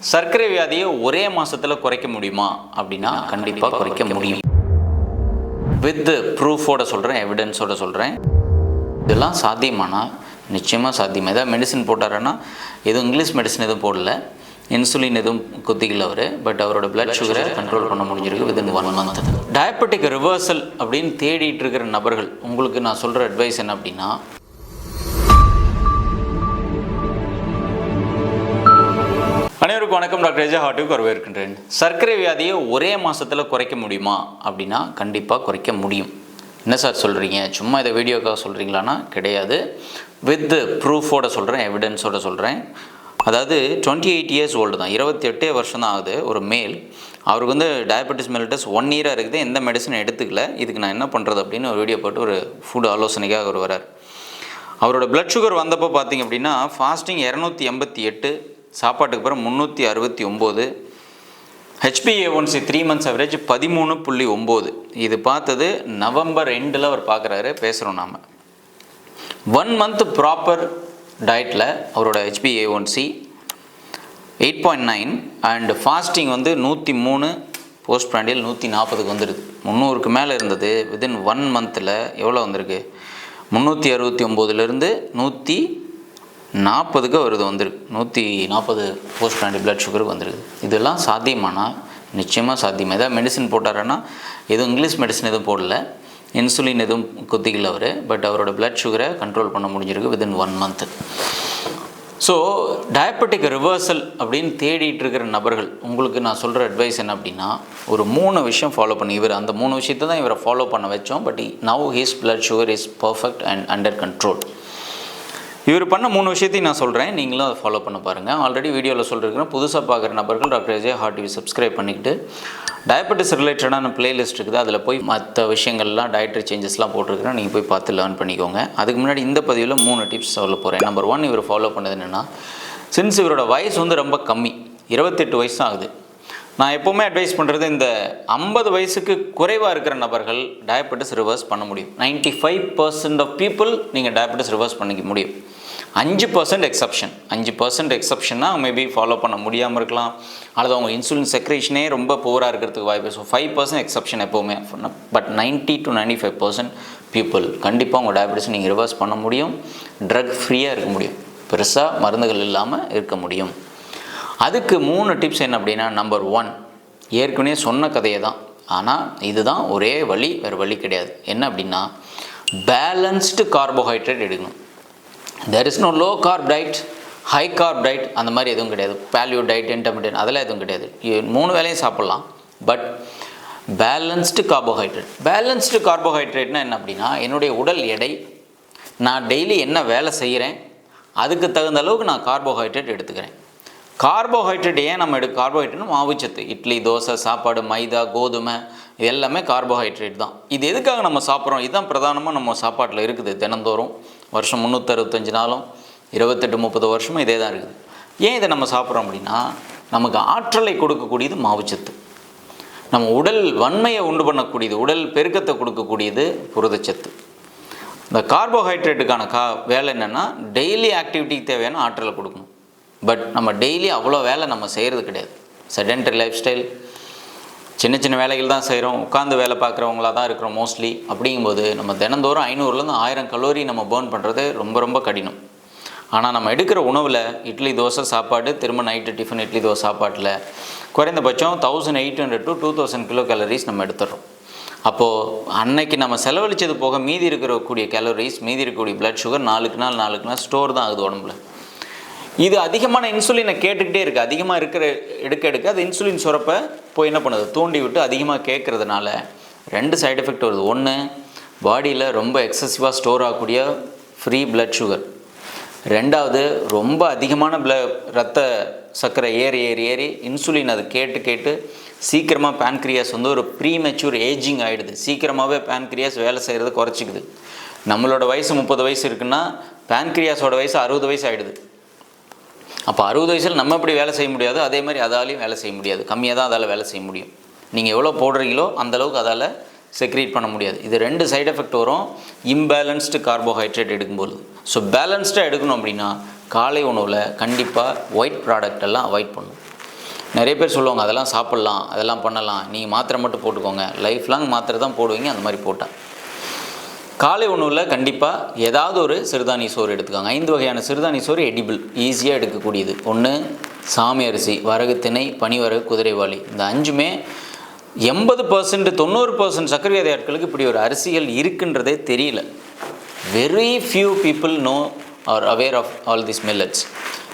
சர்க்கரை வியாதியை ஒரே மாசத்துல குறைக்க முடியுமா? அப்படின்னா கண்டிப்பாக குறைக்க முடியும். வித் ப்ரூஃபோட சொல்கிறேன் எவிடன்ஸோட சொல்கிறேன் இதெல்லாம் சாத்தியமானா? நிச்சயமாக சாத்தியம். ஏதாவது மெடிசின் போட்டாருன்னா எதுவும் இங்கிலீஷ் மெடிசன் எதுவும் போடல. இன்சுலின் எதுவும் குத்திக்கல அவர். பட் அவரோட பிளட் சுகரை கண்ட்ரோல் பண்ண முடிஞ்சிருக்கு within one month diabetic reversal அப்படின்னு தேடிட்டு இருக்கிற நபர்கள் உங்களுக்கு நான் சொல்கிற அட்வைஸ் என்ன அப்படின்னா அனைவருக்கும் வணக்கம். டாக்டர் எஜா ஹாட்டுக்கு வரவேற்கின்றேன் சர்க்கரை வியாதியை ஒரே மாதத்தில் குறைக்க முடியுமா? அப்படின்னா கண்டிப்பாக குறைக்க முடியும். என்ன சார் சொல்கிறீங்க சும்மா இதை வீடியோக்காக சொல்கிறீங்களான்னா கிடையாது. வித் ப்ரூஃபோட சொல்கிறேன் எவிடன்ஸோட சொல்கிறேன் அதாவது டுவெண்ட்டி எயிட் இயர்ஸ் ஓல்டு தான். இருபத்தி எட்டே வருஷம் தான் ஆகுது ஒரு மேல் அவருக்கு வந்து டயபெட்டிஸ் மெலிட்டஸ் ஒன் இயராக இருக்குது எந்த மெடிசன் எடுத்துக்கல. இதுக்கு நான் என்ன பண்ணுறது அப்படின்னு ஒரு வீடியோ போட்டு ஒரு ஃபுட் ஆலோசனைக்காக அவர் வரார் அவரோட பிளட் சுகர் வந்தப்போ பார்த்தீங்க அப்படின்னா ஃபாஸ்டிங் இரநூத்தி எண்பத்தி எட்டு சாப்பாட்டுக்கு பிறகு முந்நூற்றி அறுபத்தி ஒம்பது. HBA one C three months average பதிமூணு புள்ளி ஒம்பது. இது பார்த்தது நவம்பர் எண்டில் அவர் பார்க்குறாரு பேசுகிறோம் நாம். ஒன் மந்த் ப்ராப்பர் டயட்டில் அவரோட HBA one C eight point nine and fasting வந்து நூற்றி மூணு போஸ்ட் பிராண்டியல் நூற்றி நாற்பதுக்கு வந்துடுது முந்நூறுக்கு மேலே இருந்தது வித்தின் ஒன் மந்தில் எவ்வளோ வந்திருக்கு? முந்நூற்றி அறுபத்தி ஒம்போதுலேருந்து நூற்றி நாற்பதுக்கு வருது வந்துருக்கு. நூற்றி நாற்பது போஸ்ட் பிராண்டியல் பிளட் சுகருக்கு வந்துருக்கு. இதெல்லாம் சாத்தியமானா? நிச்சயமாக சாத்தியம். ஏதாவது மெடிசன் போட்டாருன்னா எதுவும் இங்கிலீஷ் மெடிசன் எதுவும் போடல. இன்சுலின் எதுவும் குத்திக்கல அவர். பட் அவரோட பிளட் சுகரை கண்ட்ரோல் பண்ண முடிஞ்சிருக்கு within one month so diabetic reversal அப்படின்னு தேடிட்டு இருக்கிற நபர்கள் உங்களுக்கு நான் சொல்கிற அட்வைஸ் என்ன அப்படின்னா ஒரு மூணு விஷயம் ஃபாலோ பண்ணி. இவர் அந்த மூணு விஷயத்தை தான் இவரை ஃபாலோ பண்ண வச்சோம். But now his blood sugar is perfect and under control இவர் பண்ண மூணு விஷயத்தையும் நான் சொல்கிறேன் நீங்களும் அதை ஃபாலோ பண்ண பாருங்கள் ஆல்ரெடி வீடியோவில் சொல்லியிருக்கிறேன் புதுசாக பார்க்குற நபர்கள் doctor Vijay heart TV subscribe பண்ணிக்கிட்டு டயபெட்டிஸ் ரிலேட்டடான பிளேலிஸ்ட் இருக்குது. அதில் போய் மற்ற விஷயங்கள்லாம் டயட்ரி சேஞ்சஸ்லாம் போட்டிருக்கிறேன். நீங்கள் போய் பார்த்து லேர்ன் பண்ணிக்கோங்க. அதுக்கு முன்னாடி இந்த பதிவில் மூணு டிப்ஸ் சொல்ல போகிறேன் நம்பர் ஒன் இவர் ஃபாலோ பண்ணது என்னென்னா சின்ஸ் இவரோட வயசு வந்து ரொம்ப கம்மி இருபத்தெட்டு வயசு ஆகுது நான் எப்போவுமே அட்வைஸ் பண்ணுறது இந்த ஐம்பது வயசுக்கு குறைவாக இருக்கிற நபர்கள் டயபெட்டிஸ் ரிவர்ஸ் பண்ண முடியும். 95% ஃபைவ் பர்சன்ட் ஆஃப் பீப்புள் நீங்கள் டயபெட்டிஸ் ரிவர்ஸ் பண்ணிக்க முடியும். அஞ்சு பர்சன்ட் எக்ஸப்ஷன் அஞ்சு பர்சன்ட் எக்ஸப்ஷன்னா மேபி ஃபாலோ பண்ண முடியாமல் இருக்கலாம். அல்லது அவங்க இன்சுலின் செக்ரேஷனே ரொம்ப புவராக இருக்கிறதுக்கு வாய்ப்பு. ஸோ ஃபைவ் பர்சன்ட் எக்ஸப்ஷன் எப்போவுமே. But 90 to 95% five percent people கண்டிப்பாக உங்கள் டயபெட்டிஸ் நீங்கள் ரிவர்ஸ் பண்ண முடியும். ட்ரக் ஃப்ரீயாக இருக்க முடியும். பெருசாக மருந்துகள் இல்லாமல் இருக்க முடியும். அதுக்கு மூணு டிப்ஸ் என்ன அப்படின்னா நம்பர் ஒன் ஏற்கனவே சொன்ன கதையை தான். ஆனால் இதுதான் ஒரே வழி வேறு வழி கிடையாது. என்ன அப்படின்னா பேலன்ஸ்டு கார்போஹைட்ரேட் எடுக்கணும். There is no low carb diet high carb diet அந்த மாதிரி எதுவும் கிடையாது. பேலியோ டயட் இன்டர்மீடியட் அதெல்லாம் எதுவும் கிடையாது. மூணு வேலையும் சாப்பிட்லாம். பட் பேலன்ஸ்டு கார்போஹைட்ரேட் பேலன்ஸ்டு கார்போஹைட்ரேட்னா என்ன அப்படின்னா என்னுடைய உடல் எடை நான் டெய்லி என்ன வேலை செய்கிறேன் அதுக்கு தகுந்த அளவுக்கு நான் கார்போஹைட்ரேட் எடுத்துக்கிறேன். கார்போஹைட்ரேட் ஏன் நம்ம எடு கார்போஹைட்ரேட்னு மாவுச்சத்து. இட்லி தோசை சாப்பாடு மைதா கோதுமை இது எல்லாமே கார்போஹைட்ரேட் தான். இது எதுக்காக நம்ம சாப்பிட்றோம்? இதுதான் பிரதானமாக நம்ம சாப்பாட்டில் இருக்குது தினந்தோறும். வருஷம் முந்நூற்றறுபத்தஞ்சு நாளும் இருபத்தெட்டு முப்பது வருஷமும் இதே தான் இருக்குது. ஏன் இதை நம்ம சாப்பிட்றோம் அப்படின்னா நமக்கு ஆற்றலை கொடுக்கக்கூடியது மாவுச்சத்து. நம்ம உடல் வன்மையை உண்டு பண்ணக்கூடியது உடல் பெருக்கத்தை கொடுக்கக்கூடியது புரதச்சத்து. இந்த கார்போஹைட்ரேட்டுக்கான கா வேலை என்னென்னா டெய்லி ஆக்டிவிட்டிக்கு தேவையான ஆற்றலை கொடுக்கணும். பட் நம்ம டெய்லி அவ்வளோ வேலை நம்ம செய்கிறது கிடையாது. செடென்டரி லைஃப் ஸ்டைல் சின்ன சின்ன வேலைகள் தான் செய்கிறோம் உட்காந்து வேலை பார்க்குறவங்களா தான் இருக்கிறோம் மோஸ்ட்லி அப்படிங்கும்போது நம்ம தினந்தோறும் ஐநூறுலேருந்து ஆயிரம் கலோரி நம்ம பேர்ன் பண்ணுறது ரொம்ப ரொம்ப கடினம். ஆனால் நம்ம எடுக்கிற உணவில் இட்லி தோசை சாப்பாடு திரும்ப நைட்டு டிஃபன் இட்லி தோசை சாப்பாட்டில் குறைந்தபட்சம் thousand eight hundred to two thousand kilo calories நம்ம எடுத்துடுறோம். அப்போது அன்னைக்கு நம்ம செலவழிச்சது போக மீதி இருக்கக்கூடிய கேலரிஸ் மீதி இருக்கக்கூடிய ப்ளட் சுகர் நாளுக்கு நாள் நாளுக்கு நாள் ஸ்டோர் தான் ஆகுது உடம்புல. இது அதிகமான இன்சுலினை கேட்டுக்கிட்டே இருக்குது அதிகமாக இருக்கிற எடுக்க எடுக்க அது இன்சுலின் சுரப்பை போய் என்ன பண்ணுது? தூண்டி விட்டு அதிகமாக கேட்குறதுனால ரெண்டு சைடு எஃபெக்ட் வருது. ஒன்று பாடியில் ரொம்ப எக்ஸசிவாக ஸ்டோர் ஆகக்கூடிய ஃப்ரீ பிளட் சுகர் ரெண்டாவது ரொம்ப அதிகமான பிள ரத்த சர்க்கரை ஏறி ஏறி ஏறி இன்சுலின் அது கேட்டு கேட்டு சீக்கிரமாக பேன்க்ரியாஸ் வந்து ஒரு ப்ரீ மெச்சூர் ஏஜிங் ஆகிடுது சீக்கிரமாகவே பேன்க்ரியாஸ் வேலை செய்கிறது குறைச்சிக்குது. நம்மளோட வயசு முப்பது வயசு இருக்குன்னா பேன்க்ரியாஸோட வயசு அறுபது வயசு ஆகிடுது அப்போ அறுபது வயசில் நம்ம எப்படி வேலை செய்ய முடியாது அதே மாதிரி அதாலையும் வேலை செய்ய முடியாது. கம்மியாக தான் அதால் வேலை செய்ய முடியும். நீங்கள் எவ்வளோ போடுறீங்களோ அந்த அளவுக்கு அதால் செக்ரீட் பண்ண முடியாது. இது ரெண்டு சைடு எஃபெக்ட் வரும். இம்பேலன்ஸ்டு கார்போஹைட்ரேட் எடுக்கும்போது. ஸோ பேலன்ஸ்டாக எடுக்கணும் அப்படின்னா காலை உணவில் கண்டிப்பாக ஒயிட் ப்ராடக்ட் எல்லாம் அவாய்ட் பண்ணணும். நிறைய பேர் சொல்லுவாங்க அதெல்லாம் சாப்பிட்லாம் அதெல்லாம் பண்ணலாம். நீங்கள் மாத்திரை மட்டும் போட்டுக்கோங்க. லைஃப் லாங் மாத்திரை தான் போடுவீங்க. அந்த மாதிரி போட்டேன். காலை உணவில் கண்டிப்பாக ஏதாவது ஒரு சிறுதானிய சோறு எடுத்துக்கோங்க. ஐந்து வகையான சிறுதானிய சோறு எடிபிள் ஈஸியாக எடுக்கக்கூடியது. ஒன்று சாமி அரிசி வரகு திணை பனிவரகு குதிரைவாளி இந்த அஞ்சுமே எண்பது பர்சன்ட் தொண்ணூறு பர்சன்ட் சர்க்கரை வியாதி ஆட்களுக்கு இப்படி ஒரு அரிசிகள் இருக்குன்றதே தெரியல. Very few people know are aware of all this millets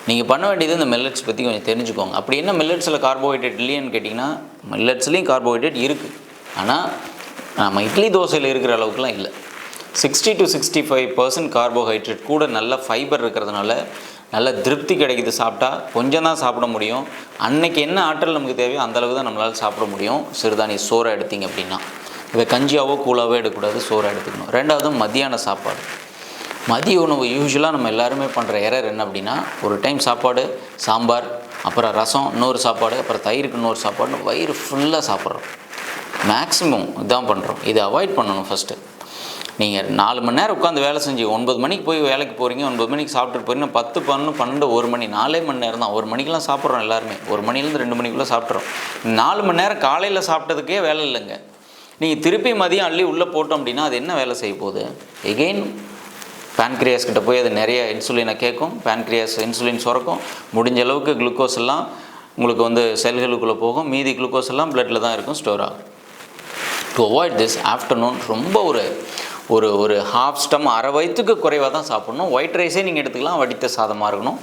நீங்கள் பண்ண வேண்டியது இந்த மில்லட்ஸ் பற்றி கொஞ்சம் தெரிஞ்சுக்கோங்க. அப்படி என்ன மில்லட்ஸில் கார்போஹைட்ரேட் இல்லையான்னு கேட்டிங்கன்னா மில்லட்ஸ்லேயும் கார்போஹைட்ரேட் இருக்குது ஆனால் நம்ம இட்லி தோசையில் இருக்கிற அளவுக்குலாம் இல்லை. Sixty to sixty five percent carbohydrate கூட நல்ல ஃபைபர் இருக்கிறதுனால நல்ல திருப்தி கிடைக்குது சாப்பிட்டா. கொஞ்சம் தான் சாப்பிட முடியும். அன்னைக்கு என்ன ஆற்றல் நமக்கு தேவையோ அந்த அளவு தான் நம்மளால் சாப்பிட முடியும். சிறுதானிய சோறை எடுத்தீங்க அப்படின்னா. இதை கஞ்சியாவோ கூழாவோ எடுக்கக்கூடாது சோறை எடுத்துக்கணும். ரெண்டாவது மதியான சாப்பாடு. மதிய உணவு யூஸ்வலாக நம்ம எல்லாருமே பண்ணுற எரர் என்ன அப்படின்னா ஒரு டைம் சாப்பாடு சாம்பார் அப்புறம் ரசம் இன்னொரு சாப்பாடு அப்புறம் தயிருக்கு இன்னொரு சாப்பாடு வயிறு ஃபுல்லாக சாப்பிட்றோம். மேக்ஸிமம் இதான் பண்ணுறோம் இதை அவாய்ட் பண்ணணும் ஃபஸ்ட்டு நீங்கள் நாலு மணி நேரம் உட்காந்து வேலை செஞ்சு ஒன்பது மணிக்கு போய் வேலைக்கு போகிறீங்க ஒன்பது மணிக்கு சாப்பிட்டுட்டு போகிறீங்க பத்து பன்னெண்டு பன்னெண்டு ஒரு மணி நாலே மணி நேரம் தான். ஒரு மணிக்கெலாம் சாப்பிட்றோம் எல்லாருமே. ஒரு மணிலேருந்து ரெண்டு மணிக்குள்ளே சாப்பிட்றோம் நாலு மணி நேரம் காலையில் சாப்பிட்டதுக்கே வேலை இல்லைங்க. நீங்கள் திருப்பி மதியம் அள்ளி உள்ளே போட்டோம் அப்படின்னா அது என்ன வேலை செய்ய போகுது? எகெயின் பேன்க்ரியாஸ் கிட்ட போய் அது நிறைய இன்சுலினை கேட்கும். பேன்க்ரியாஸ் இன்சுலின் சுரக்கும். முடிஞ்ச அளவுக்கு குளுக்கோஸ் எல்லாம் உங்களுக்கு வந்து செல்களுக்குள்ளே போகும். மீதி குளுக்கோஸ் எல்லாம் பிளட்டில் தான் இருக்கும் ஸ்டோர் ஆகும். டு அவாய்ட் திஸ் ஆஃப்டர்நூன் ரொம்ப ஒரு ஒரு ஒரு ஹாஃப் ஸ்டம் அரை வயிற்றுக்கு குறைவாக தான் சாப்பிட்ணும். ஒயிட் ரைஸே நீங்கள் எடுத்துக்கலாம். வடித்த சாதமாக இருக்கணும்.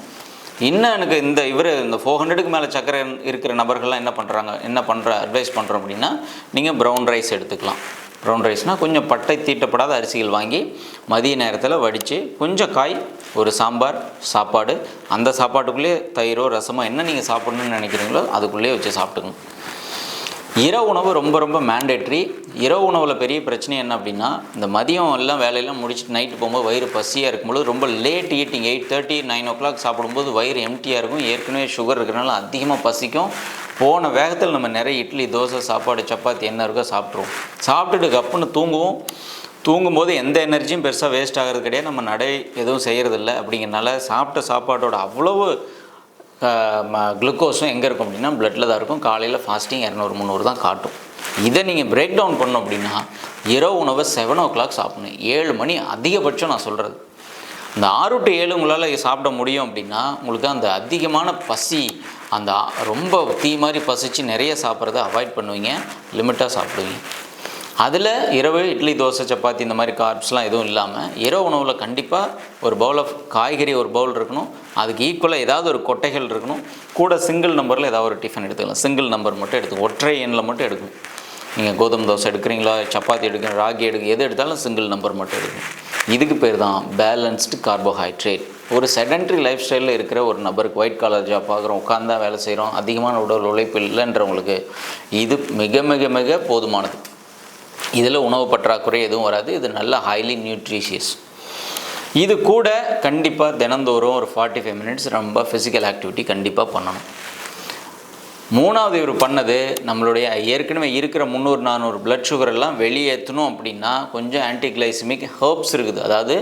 இன்னும் எனக்கு இந்த இவர் இந்த ஃபோர் ஹண்ட்ரடுக்கு மேலே சக்கரை இருக்கிற நபர்கள்லாம் என்ன பண்ணுறாங்க என்ன பண்ணுற அட்வைஸ் பண்ணுறோம் அப்படின்னா நீங்கள் ப்ரௌன் ரைஸ் எடுத்துக்கலாம். ப்ரௌன் ரைஸ்னால் கொஞ்சம் பட்டை தீட்டப்படாத அரிசிகள் வாங்கி மதிய நேரத்தில் வடித்து கொஞ்சம் காய் ஒரு சாம்பார் சாப்பாடு அந்த சாப்பாட்டுக்குள்ளேயே தயிரோ ரசமோ என்ன நீங்கள் சாப்பிட்ணுன்னு நினைக்கிறீங்களோ அதுக்குள்ளேயே வச்சு சாப்பிட்டுக்கணும். இரவு உணவு ரொம்ப ரொம்ப மேண்டேட்ரி இரவு உணவில் பெரிய பிரச்சனை என்ன அப்படின்னா இந்த மதியம் எல்லாம் வேலையெல்லாம் முடிச்சுட்டு நைட்டு போகும்போது வயிறு பசியாக இருக்கும்போது ரொம்ப late eating eight thirty nine o'clock சாப்பிடும்போது வயிறு எம்டியாக இருக்கும். ஏற்கனவே சுகர் இருக்கிறனால அதிகமாக பசிக்கும். போன வேகத்தில் நம்ம நிறைய இட்லி தோசை சாப்பாடு சப்பாத்தி என்ன இருக்கோ சாப்பிட்ருவோம் சாப்பிட்டுட்டு கப்புன்னு தூங்குவோம். தூங்கும்போது எந்த எனர்ஜியும் பெருசாக வேஸ்ட் ஆகிறது கிடையாது. நம்ம நடை எதுவும் செய்கிறதில்ல அப்படிங்கிறனால சாப்பிட்ட சாப்பாட்டோட அவ்வளவு குளுக்கோஸும் எங்கே இருக்கும் அப்படின்னா பிளட்டில் தான் இருக்கும். காலையில் ஃபாஸ்டிங் இரநூறு முந்நூறு தான் காட்டும். இதை நீங்கள் பிரேக் டவுன் பண்ணோம் அப்படின்னா இரவு உணவை செவன் ஓ கிளாக் சாப்பிடணும். ஏழு மணி அதிகபட்சம் நான் சொல்கிறது இந்த ஆறு டு ஏழு உங்களால் சாப்பிட முடியும் அப்படின்னா உங்களுக்கு அந்த அதிகமான பசி அந்த ரொம்ப தீ மாதிரி பசிச்சு நிறைய சாப்பிட்றத அவாய்ட் பண்ணுவீங்க. லிமிட்டாக சாப்பிடுவீங்க. அதில் இரவு இட்லி தோசை சப்பாத்தி இந்த மாதிரி கார்ப்ஸ்லாம் எதுவும் இல்லாமல் இரவு உணவில் கண்டிப்பாக ஒரு பவுல் ஆஃப் காய்கறி ஒரு பவுல் இருக்கணும். அதுக்கு ஈக்குவலாக ஏதாவது ஒரு கொட்டைகள் இருக்கணும். கூட சிங்கிள் நம்பரில் ஏதாவது ஒரு டிஃபன் எடுத்துக்கலாம். சிங்கிள் நம்பர் மட்டும் எடுத்து ஒற்றை எண்ணில் மட்டும் எடுக்கணும். நீங்கள் கோதுமை தோசை எடுக்கிறீங்களா? சப்பாத்தி எடுக்கிறீங்க ராகி எடுக்க எது எடுத்தாலும் சிங்கிள் நம்பர் மட்டும் எடுக்கணும். இதுக்கு பேர் தான் பேலன்ஸ்டு கார்போஹைட்ரேட் ஒரு செடன்ட்ரி லைஃப் ஸ்டைலில் இருக்கிற ஒரு நபருக்கு ஒயிட் காலர் ஜாப் பார்க்குறோம் உட்காந்தா வேலை செய்கிறோம் அதிகமான உடல் உழைப்பு இல்லைன்றவங்களுக்கு இது மிக மிக மிக போதுமானது. இதில் உணவு பற்றாக்குறை எதுவும் வராது. இது நல்ல ஹைலி நியூட்ரிஷியஸ் இது கூட கண்டிப்பாக தினந்தோறும் ஒரு ஃபார்ட்டி ஃபைவ் மினிட்ஸ் ரொம்ப ஃபிசிக்கல் ஆக்டிவிட்டி கண்டிப்பாக பண்ணணும். மூணாவது இவர் பண்ணது நம்மளுடைய ஏற்கனவே இருக்கிற முந்நூறு நானூறு பிளட் சுகர் எல்லாம் வெளியேற்றணும் அப்படின்னா கொஞ்சம் ஆன்டிகிளைசிமிக் ஹர்ப்ஸ் இருக்குது. அதாவது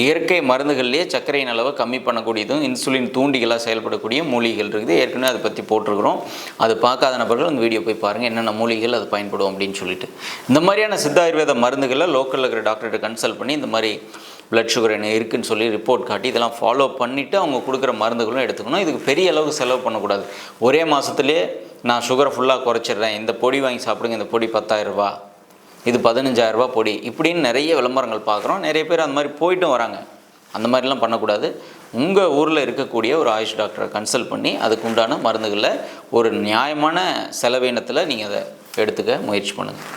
இயற்கை மருந்துகள்லேயே சர்க்கரையின் அளவை கம்மி பண்ணக்கூடியதும் இன்சுலின் தூண்டிகளாக செயல்படக்கூடிய மூலிகைகள் இருக்குது. ஏற்கனவே அதை பற்றி போட்டிருக்கிறோம். அது பார்க்காத நபர்கள் அந்த வீடியோ போய் பாருங்கள் என்னென்ன மூலிகைகள் அது பயன்படும் அப்படின்னு சொல்லிட்டு. இந்த மாதிரியான சித்த ஆயுர்வேத மருந்துகளை லோக்கலில் இருக்கிற டாக்டர்கிட்ட கன்சல்ட் பண்ணி இந்த மாதிரி பிளட் சுகர் என்ன இருக்குதுன்னு சொல்லி ரிப்போர்ட் காட்டி இதெல்லாம் ஃபாலோ பண்ணிவிட்டு அவங்க கொடுக்குற மருந்துகளும் எடுத்துக்கணும். இதுக்கு பெரிய அளவுக்கு செலவு பண்ணக்கூடாது. ஒரே மாதத்துலேயே நான் சுகரை ஃபுல்லாக குறைச்சிடுறேன். இந்த பொடி வாங்கி சாப்பிடுங்க. இந்த பொடி பத்தாயிரரூபா இது பதினஞ்சாயிரரூபா பொடி இப்படின்னு நிறைய விளம்பரங்கள் பார்க்குறோம். நிறைய பேர் அந்த மாதிரி போயிட்டும் வராங்க. அந்த மாதிரிலாம் பண்ணக்கூடாது. உங்கள் ஊரில் இருக்கக்கூடிய ஒரு ஆயுஷ் டாக்டரை கன்சல்ட் பண்ணி அதுக்கு உண்டான மருந்துகளில் ஒரு நியாயமான செலவினத்தில் நீங்கள் அதை எடுத்துக்க முயற்சி பண்ணுங்கள்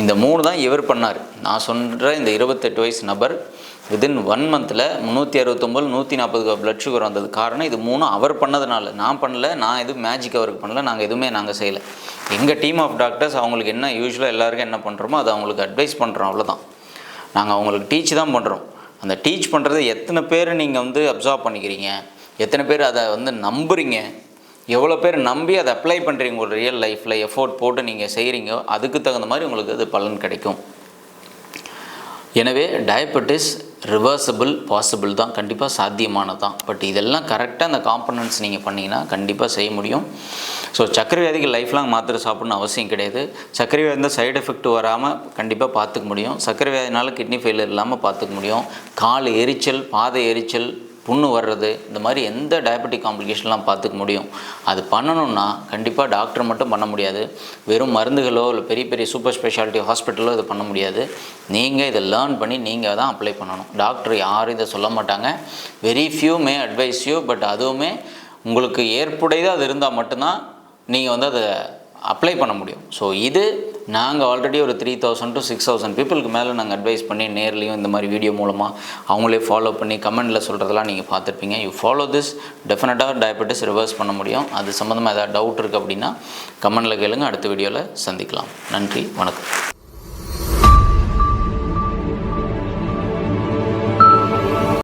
இந்த மூணு தான் இவர் பண்ணார். நான் சொல்கிற இந்த இருபத்தெட்டு வயசு நபர் வித்தின் ஒன் மந்தில் முந்நூற்றி அறுபத்தொம்பது நூற்றி நாற்பது பிளட் சுகர் வந்தது. காரணம் இது மூணும் அவர் பண்ணதுனால. நான் பண்ணல நான் எதுவும் மேஜிக் அவருக்கு பண்ணல நாங்கள் எதுவுமே நாங்கள் செய்யலை. எங்கள் டீம் ஆஃப் டாக்டர்ஸ் அவங்களுக்கு என்ன யூஸ்வலாக எல்லாருக்கும் என்ன பண்ணுறோமோ அதை அவங்களுக்கு அட்வைஸ் பண்ணுறோம் அவ்வளோதான் நாங்கள் அவங்களுக்கு டீச் தான் பண்ணுறோம் அந்த டீச் பண்ணுறது எத்தனை பேர் நீங்கள் வந்து அப்சர்வ் பண்ணிக்கிறீங்க? எத்தனை பேர் அதை வந்து நம்புறீங்க? எவ்வளோ பேர் நம்பி அதை அப்ளை பண்ணுறீங்க ஒரு ரியல் லைஃப்பில் எஃபோர்ட் போட்டு நீங்கள் செய்கிறீங்க அதுக்கு தகுந்த மாதிரி உங்களுக்கு அது பலன் கிடைக்கும். எனவே டயபெட்டிஸ் ரிவர்சபிள் பாசிபிள் தான். கண்டிப்பாக சாத்தியமானது தான் பட் இதெல்லாம் கரெக்டாக அந்த காம்பனன்ட்ஸ் நீங்கள் பண்ணிங்கன்னா கண்டிப்பாக செய்ய முடியும். ஸோ சர்க்கரை வியாதிக்கு லைஃப் லாங் மாத்திரை சாப்பிடணும் அவசியம் கிடையாது. சர்க்கரை வியாதி இருந்தால் சைடு எஃபெக்ட் வராமல் கண்டிப்பாக பார்த்துக்க முடியும். சர்க்கரை வியாதினால கிட்னி ஃபெயிலியர் இல்லாமல் பார்த்துக்க முடியும். கால் எரிச்சல் பாதை எரிச்சல் புண்ணு வர்றது இந்த மாதிரி எந்த டயபெட்டிக் காம்ப்ளிகேஷன்லாம் பார்த்துக்க முடியும். அது பண்ணணும்னா கண்டிப்பாக டாக்டர் மட்டும் பண்ண முடியாது. வெறும் மருந்துகளோ இல்லை பெரிய பெரிய சூப்பர் ஸ்பெஷாலிட்டி ஹாஸ்பிட்டலோ இதை பண்ண முடியாது. நீங்கள் இதை லேர்ன் பண்ணி நீங்கள் தான் அப்ளை பண்ணணும். டாக்டர் யாரும் இதை சொல்ல மாட்டாங்க. Very few may advise you but அதுவுமே உங்களுக்கு ஏற்புடையதாக அது இருந்தால் மட்டும்தான் நீங்கள் வந்து அதை அப்ளை பண்ண முடியும். ஸோ இது நாங்கள் ஆல்ரெடி ஒரு three thousand to six thousand பீப்புளுக்கு மேலே நாங்கள் அட்வைஸ் பண்ணி நேர்லேயும் இந்த மாதிரி வீடியோ மூலமாக அவங்களே ஃபாலோ பண்ணி கமெண்டில் சொல்கிறதெல்லாம் நீங்கள் பார்த்துருப்பீங்க. யூ ஃபாலோ திஸ் டெஃபினட்டாக டயபெட்டிஸ் ரிவர்ஸ் பண்ண முடியும். அது சம்மந்தமாக ஏதாவது டவுட் இருக்குது அப்படின்னா கமெண்டில் கேளுங்க. அடுத்த வீடியோவில் சந்திக்கலாம். நன்றி வணக்கம்.